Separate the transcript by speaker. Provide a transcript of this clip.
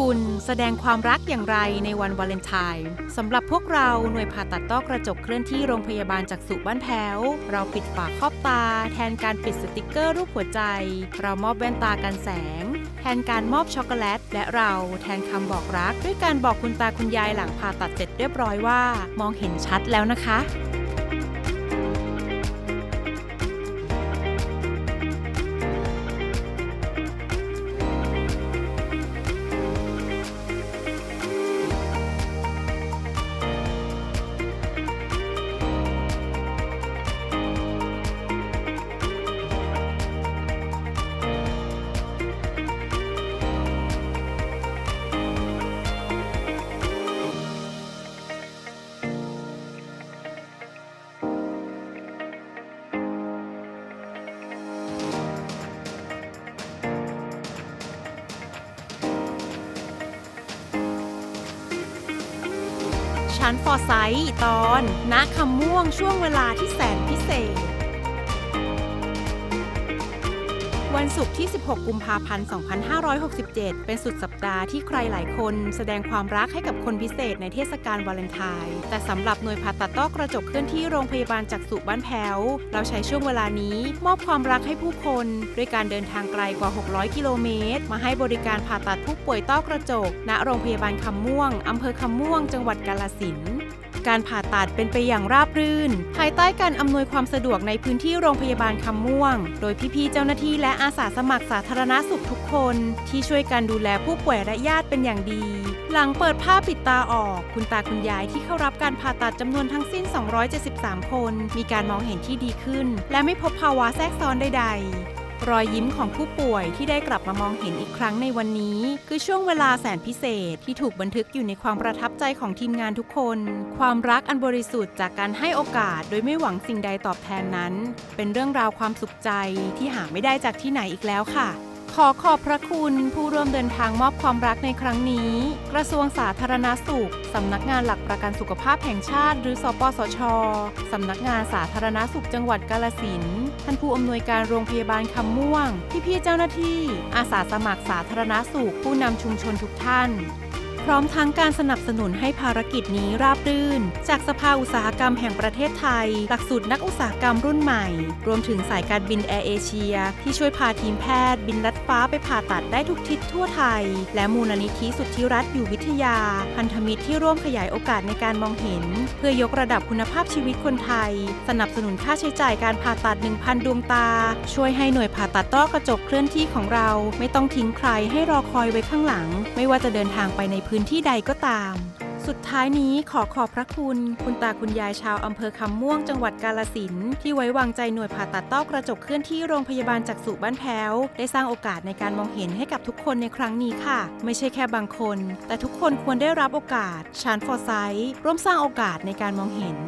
Speaker 1: คุณแสดงความรักอย่างไรในวันวาเลนไทน์สำหรับพวกเราหน่วยผ่าตัดต้อกระจกเคลื่อนที่โรงพยาบาลจากสุบ้านแพ้ว เราปิดฝาครอบตา แทนการปิดสติกเกอร์รูปหัวใจ เรามอบแว่นตากันแสง แทนการมอบช็อกโกแลต และเราแทนคำบอกรัก ด้วยการบอกคุณตาคุณยายหลังผ่าตัดเสร็จเรียบร้อยว่า มองเห็นชัดแล้วนะคะ ชั้นฟอร์ไซต์ตอนณคำม่วงช่วงเวลาที่แสนพิเศษ วันศุกร์ที่ 16 กุมภาพันธ์ 2567 เป็นสุดสัปดาห์ที่ใครหลายคนแสดงความรักให้กับคนพิเศษในเทศกาลวาเลนไทน์ แต่สำหรับหน่วยผ่าตัดต้อกระจกเคลื่อนที่โรงพยาบาลจักษุบ้านแพ้ว เราใช้ช่วงเวลานี้ มอบความรักให้ผู้คนด้วยการเดินทางไกลกว่า 600 กิโลเมตร มาให้บริการผ่าตัดผู้ป่วยต้อกระจก ณ โรงพยาบาลคำม่วง อำเภอคำม่วง จังหวัดกาลสินธุ์ การผ่าตัดเป็นไปอย่างราบรื่น ภายใต้การอำนวยความสะดวกในพื้นที่โรงพยาบาลคำม่วง โดยพี่ๆเจ้าหน้าที่และอาสาสมัครสาธารณสุขทุกคน ที่ช่วยกันดูแลผู้ป่วยและญาติเป็นอย่างดี หลังเปิดผ้าปิดตาออก คุณตาคุณยายที่เข้ารับการผ่าตัดจำนวนทั้งสิ้น 273 คน มีการมองเห็นที่ดีขึ้น และไม่พบภาวะแทรกซ้อนใดๆ รอยยิ้มของผู้ป่วยที่ได้กลับมามองเห็นอีกครั้งในวันนี้ คือช่วงเวลาแสนพิเศษที่ถูกบันทึกอยู่ในความประทับใจของทีมงานทุกคน ความรักอันบริสุทธิ์จากการให้โอกาส โดยไม่หวังสิ่งใดตอบแทนนั้น เป็นเรื่องราวความสุขใจที่หาไม่ได้จากที่ไหนอีกแล้วค่ะ ขอขอบพระคุณผู้ร่วมเดินทางมอบความรักในครั้งนี้ กระทรวงสาธารณสุข สำนักงานหลักประกันสุขภาพแห่งชาติ หรือสปสช สำนักงานสาธารณสุขจังหวัดกาลสินท่านผู้อำนวยการโรงพยาบาลคำม่วง พี่ๆเจ้าหน้าที่ อาสาสมัครสาธารณสุข ผู้นำชุมชนทุกท่าน พร้อมทั้งการสนับสนุนให้ภารกิจนี้ราบรื่น จากสภาอุตสาหกรรมแห่งประเทศไทย หลักสูตรนักอุตสาหกรรมรุ่นใหม่ รวมถึงสายการบินแอร์เอเชีย ที่ช่วยพาทีมแพทย์บินลัดฟ้าไปผ่าตัดได้ทุกทิศทั่วไทย และมูลนิธิสุทธิรัตน์อยู่วิทยา พันธมิตรที่ร่วมขยายโอกาสในการมองเห็น เพื่อยกระดับคุณภาพชีวิตคนไทย สนับสนุนค่าใช้จ่ายการผ่าตัด 1,000 ดวงตา ช่วยให้หน่วยผ่าตัดต้อกระจกเคลื่อนที่ของเรา ไม่ต้องทิ้งใครให้รอคอยไว้ข้างหลัง ไม่ว่าจะเดินทางไปในพื้นที่ใดก็ตาม สุดท้ายนี้ขอขอบพระคุณ คุณตาคุณยายชาวอำเภอคำม่วงจังหวัดกาลสินที่ไว้วางใจหน่วยผ่าตัดต้อกระจกเคลื่อนที่โรงพยาบาลจักษุบ้านแพ้ว ได้สร้างโอกาสในการมองเห็นให้กับทุกคนในครั้งนี้ค่ะ ไม่ใช่แค่บางคน แต่ทุกคนควรได้รับโอกาสชานฟอร์ไซต์ร่วมสร้างโอกาสในการมองเห็น